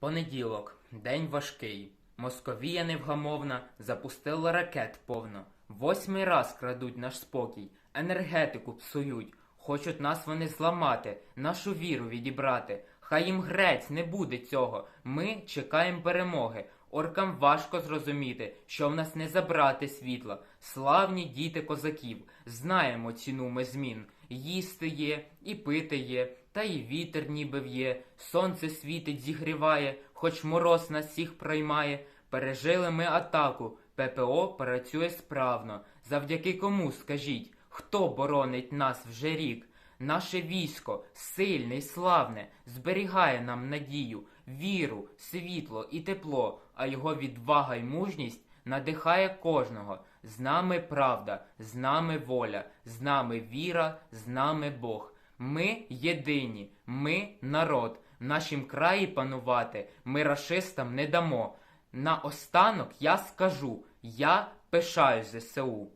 Понеділок, день важкий. Московія невгамовна запустила ракет повно. Восьмий раз крадуть наш спокій, енергетику псують. Хочуть нас вони зламати, нашу віру відібрати. Хай їм грець не буде цього. Ми чекаємо перемоги. Оркам важко зрозуміти, що в нас не забрати світла. Славні діти козаків, знаємо ціну ми змін. Їсти є, і пити є, та й вітер ніби в'є, сонце світить, зігріває, хоч мороз нас всіх проймає. Пережили ми атаку, ППО працює справно. Завдяки кому, скажіть, хто боронить нас вже рік? Наше військо сильне й славне, зберігає нам надію, віру, світло і тепло, а його відвага й мужність надихає кожного. З нами правда, з нами воля, з нами віра, з нами Бог. Ми єдині, ми народ. В нашім краї панувати ми рашистам не дамо. Наостанок я скажу, я пишаю ЗСУ.